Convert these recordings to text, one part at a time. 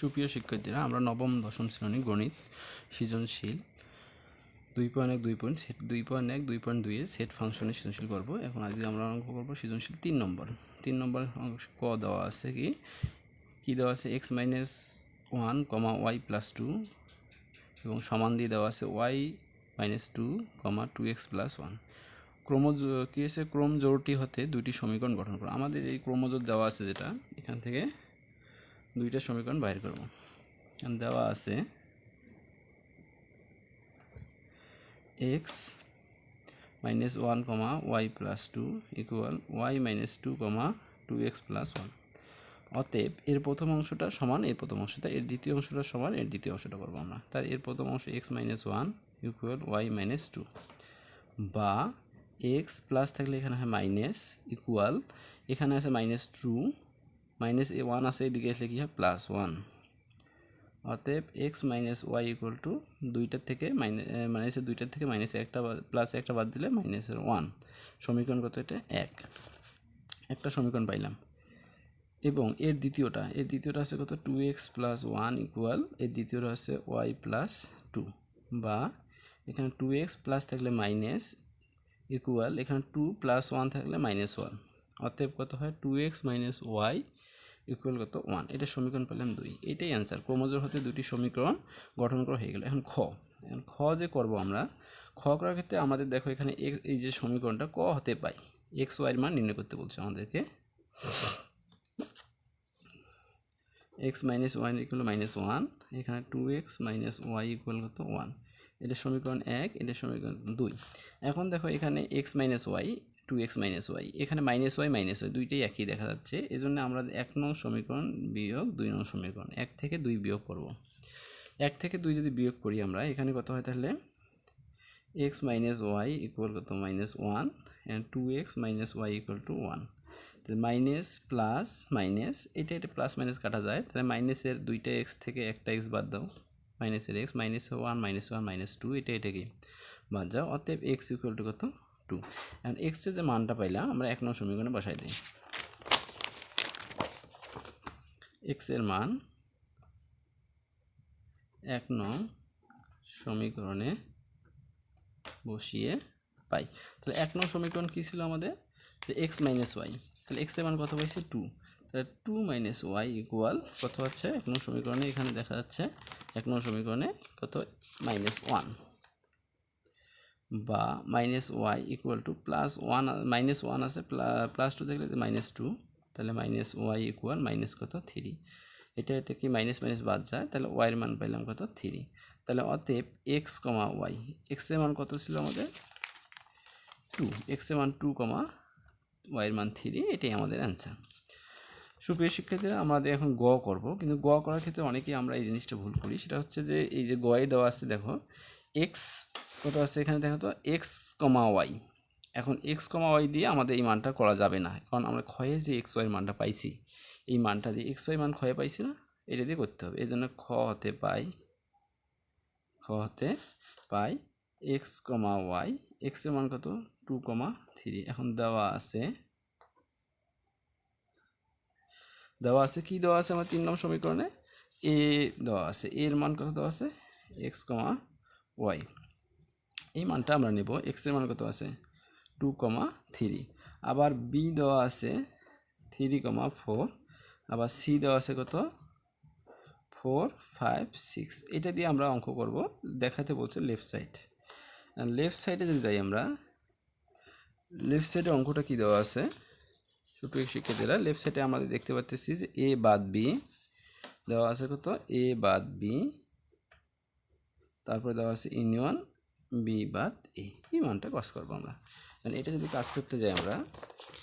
সুপ্রিয় শিক্ষার্থীরা, আমরা নবম, দশম শ্রেণি গণিত সৃজনশীল দুই পয়েন্ট এক, দুই পয়েন্ট সেট দুই পয়েন্ট এক, দুই পয়েন্ট দুইয়ে সেট ফাংশনে সৃজনশীল করব। এখন আজকে আমরা অঙ্ক করব সৃজনশীল তিন নম্বর। তিন নম্বর ক দেওয়া আছে কি? কি দেওয়া আছে? X minus one comma y plus two এবং সমান দিয়ে দেওয়া আছে y minus two comma two x plus one ক্রমজ কী আছে ক্রম জোড়টি হতে দুইটি সমীকরণ গঠন করা। আমাদের এই ক্রমজোর দেওয়া আছে যেটা, এখান থেকে দুইটা সমীকরণ বাইর করব। দেওয়া আছে x minus one comma y plus two equal y minus two comma two x plus one অতএব এর প্রথম অংশটা সমান, এর প্রথম অংশটা, এর দ্বিতীয় অংশটা সমান, এর দ্বিতীয় অংশটা করব আমরা। তার এর প্রথম অংশ x minus one equal y minus two বা এক্স প্লাস থাকলে এখানে হয় মাইনাস ইকুয়াল এখানে আছে মাইনাস টু মাইনাস এ ওয়ান আছে এদিকে আসলে কী হয় প্লাস ওয়ান অতএব x minus y equal two দুইটার থেকে মাইনাস মাইনাসের দুইটার থেকে মাইনাসে একটা প্লাস একটা বাদ দিলে মাইনাসের ওয়ান সমীকরণ কত এটা? এক। একটা সমীকরণ পাইলাম। এবং এর দ্বিতীয়টা এর দ্বিতীয়টা আছে কত? Two x plus one equal এর দ্বিতীয়টা আছে ওয়াই প্লাস টু বা এখানে টু এক্স প্লাস থাকলে মাইনাস ইকুয়াল এখানে টু প্লাস ওয়ান থাকলে মাইনাস ওয়ান অতএব কত হয়? Two x minus y equal কত? ওয়ান এটা সমীকরণ পেলাম দুই। এটাই অ্যান্সার ক্রোমোজোর হতে দুটি সমীকরণ গঠন করা হয়ে গেল। এখন খ। এখন খ যে করব আমরা, খ করার ক্ষেত্রে আমাদের দেখো এখানে এক্স এই যে সমীকরণটা ক হতে পাই এক্স ওয়াইয়ের মান নির্ণয় করতে বলছে আমাদেরকে। X minus y equal minus one এখানে two x minus y equal কত? ওয়ান এটা সমীকরণ এক, এটা সমীকরণ দুই। এখন দেখো এখানে x minus y two x minus y এখানে মাইনাস ওয়াই মাইনাস ওয়াই দুইটাই একই দেখা যাচ্ছে। এই জন্য আমরা এক নং সমীকরণ বিয়োগ দুই নং সমীকরণ, এক থেকে দুই বিয়োগ করব। এক থেকে দুই যদি বিয়োগ করি আমরা, এখানে কত হয় তাহলে? এক্স মাইনাস ওয়াই ইকুয়াল কত? Minus one and two x minus y equal two one তাহলে মাইনাস প্লাস মাইনাস এটা এটা প্লাস মাইনাস কাটা যায়। তাহলে মাইনাসের দুইটা এক্স থেকে একটা এক্স বাদ দাও। মাইনাসের x minus one minus one minus two এটা এটাকে বাদ যাও। অতএব এক্স ইকুয়াল টু কত? টু এখন এক্সের যে মানটা পাইলাম, আমরা এক নং সমীকরণে বসাই দিই। এক্সের মান এক নং সমীকরণে বসিয়ে পাই। তাহলে এক নং সমীকরণ কী ছিল আমাদের? এক্স মাইনাস ওয়াই তাহলে এক্সের মান কত পাইছে? টু তাহলে টু মাইনাস ওয়াই ইকুয়াল কত হচ্ছে? এক নং সমীকরণে এখানে দেখা যাচ্ছে এক নং সমীকরণে কত? মাইনাস ওয়ান বা minus y equal two plus one minus one আছে প্লাস টু থাকলে মাইনাস টু তাহলে মাইনাস ওয়াই ইকুয়াল মাইনাস কত? থ্রি এটা এটা কি মাইনাস মাইনাস বাদ যায়, তাহলে ওয়াইয়ের মান পাইলাম কত? থ্রি তাহলে অতএব এক্স কমা ওয়াই এক্সের মান কত ছিল আমাদের? টু এক্সের মান টু কমা ওয়াইয়ের মান থ্রি এটাই আমাদের অ্যান্সার সুপ্রিয় শিক্ষার্থীরা আমাদের এখন গ করব, কিন্তু গ করার ক্ষেত্রে অনেকেই আমরা এই জিনিসটা ভুল করি। সেটা হচ্ছে যে, এই যে গয়ে দেওয়া আছে, দেখো এক্স, কত আছে এখানে দেখো তো? X comma y. এখন এক্স কমা ওয়াই দিয়ে আমাদের এই মানটা করা যাবে না। কারণ আমরা ক্ষয়ে যে এক্স ওয়াই মানটা পাইছি, এই মানটা দিয়ে এক্স ওয়াই মান ক্ষয়ে পাইছি না, এটা দিয়ে করতে হবে। এই জন্য খ হতে পাই, খ হতে পাই এক্স কমা ওয়াই। এক্সের মান কত? Two comma three. এখন দেওয়া আছে দেওয়া আছে কি দেওয়া আছে? আমার তিন নম্বর সমীকরণে? এ দেওয়া আছে। এর মান কত দেওয়া আছে? এক্স কমা ওয়াই এই মানটা আমরা নেব এক্সের মান কত আছে? টু কমা থ্রি আবার বি দেওয়া আছে থ্রি কমা ফোর আবার সি দেওয়া আছে কত? ফোর ফাইভ সিক্স এটা দিয়ে আমরা অঙ্ক করব দেখাতে বলছে লেফট সাইড লেফট সাইডে যদি যাই আমরা লেফট সাইডে অঙ্কটা কি দেওয়া আছে? সুপ্রিয় শিক্ষার্থীরা লেফট সাইডে আমাদের দেখতে পাচ্ছি যে এ বাদ বি দেওয়া আছে কত? এ বাদ বি তারপরে দেওয়া আছে ইউনিয়ন, বি বাদ এ। এই মানটা কাজ করব আমরা। মানে এটা যদি কাজ করতে যাই আমরা,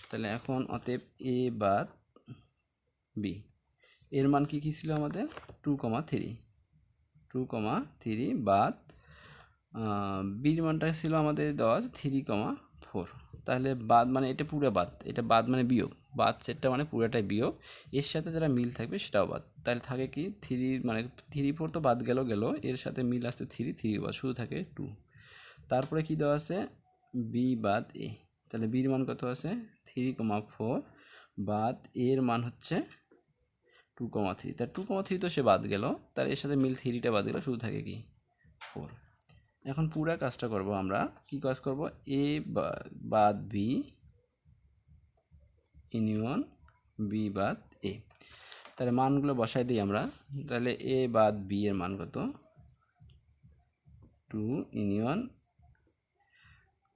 তাহলে এখন অতএব এ বাদ বি। এর মান কি, কী ছিল আমাদের? Two comma three. Two comma three বাদ বির মানটা ছিল আমাদের দেওয়া আছে থ্রি কমা ফোর। তাহলে বাদ মানে এটা পুরো বাদ, এটা বাদ মানে বিয়োগ। বাদ, সেটটা মানে পুরোটাই বিয়োগ। এর সাথে যারা মিল থাকবে সেটাও বাদ। তাহলে থাকে কি, থ্রি মানে থ্রি ফোর তো বাদ গেল গেল। এর সাথে মিল আসছে থ্রি থ্রি বাদ, শুধু থাকে টু। তারপরে কি দেওয়া আছে? বি বাদ এ। তাহলে বির মান কত আছে? থ্রি কমা ফোর বাদ এর মান হচ্ছে টু কমা থ্রি। তার টু কমা থ্রি তো সে বাদ গেল। তার এর সাথে মিল থ্রিটা বাদ গেল, শুধু থাকে কি? ফোর। এখন পুরা কাজটা করব আমরা। কি কাজ করব? এ বাদ বি ইউনিয়ন বি বাদ এ। তাহলে মানগুলো বসাই দিই আমরা। তাহলে এ বাদ বি এর মান কত? টু ইউনিয়ন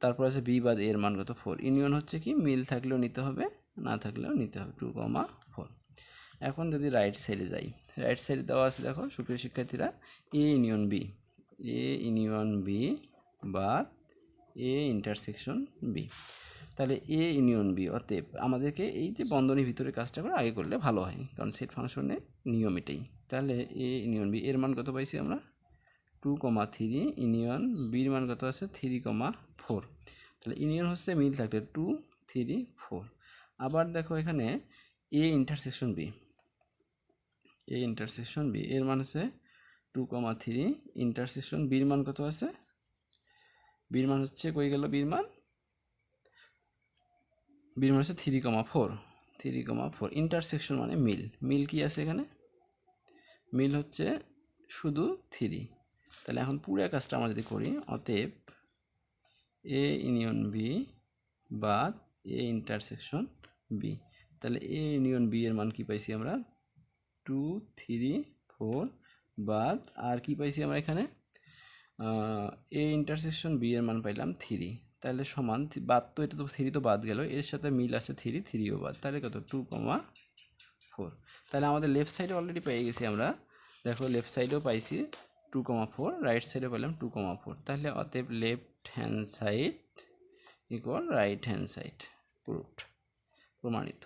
তারপর আছে বি বাদ এর মান কত? ফোর। ইউনিয়ন হচ্ছে কি? মিল থাকলেও নিতে হবে, না থাকলেও নিতে হবে। Two comma four. এখন যদি রাইট সাইডে যাই, রাইট সাইডে দেওয়া আছে দেখো, সুপ্রিয় শিক্ষার্থীরা, A union B. A union B বাদ এ ইন্টারসেকশন বি। তাহলে এ ইউনিয়ন বি অতএব আমাদেরকে এই যে বন্ধনীর ভিতরে কাজটা করে আগে করলে ভালো হয়, কারণ সেট ফাংশনের নিয়ম এটাই। তাহলে এ ইউনিয়ন বি এর মান কত পাইছি আমরা? টু কমা থ্রি ইউনিয়ন বির মান কত আছে? থ্রি কমা ফোর তাহলে ইউনিয়ন হচ্ছে মিল থাকলে টু থ্রি ফোর আবার দেখো এখানে A intersection B A intersection B এর মান আছে টু কমা থ্রি ইন্টারসেকশন বির মান কত আছে? বির মান হচ্ছে কই গেল? বির মান? বির মান হচ্ছে three comma four three comma four intersection মানে মিল। মিল কি আছে এখানে? মিল হচ্ছে শুধু থ্রি তাহলে এখন পুরো কাজটা আমরা যদি করি, অতএব এ ইউনিয়ন বি বাদ এ ইন্টারসেকশন বি তাহলে এ ইউনিয়ন বি এর মান কি পাইছি আমরা? টু থ্রি ফোর বাদ আর কি পাইছি আমরা এখানে? এ ইন্টারসেকশন বি এর মান পাইলাম থ্রি তাহলে সমান বাদ তো এটা তো থ্রি তো বাদ গেল, এর সাথে মিল আছে থ্রি থ্রিও বাদ। তাহলে কত? টু কমা ফোর তাহলে আমাদের লেফট সাইডে অলরেডি পেয়ে গেছি আমরা। দেখো লেফট সাইডেও পাইছি টু কমা ফোর রাইট সাইডে পেলাম টু কমা ফোর তাহলে অতএব left hand side equal right hand side proofed প্রমাণিত।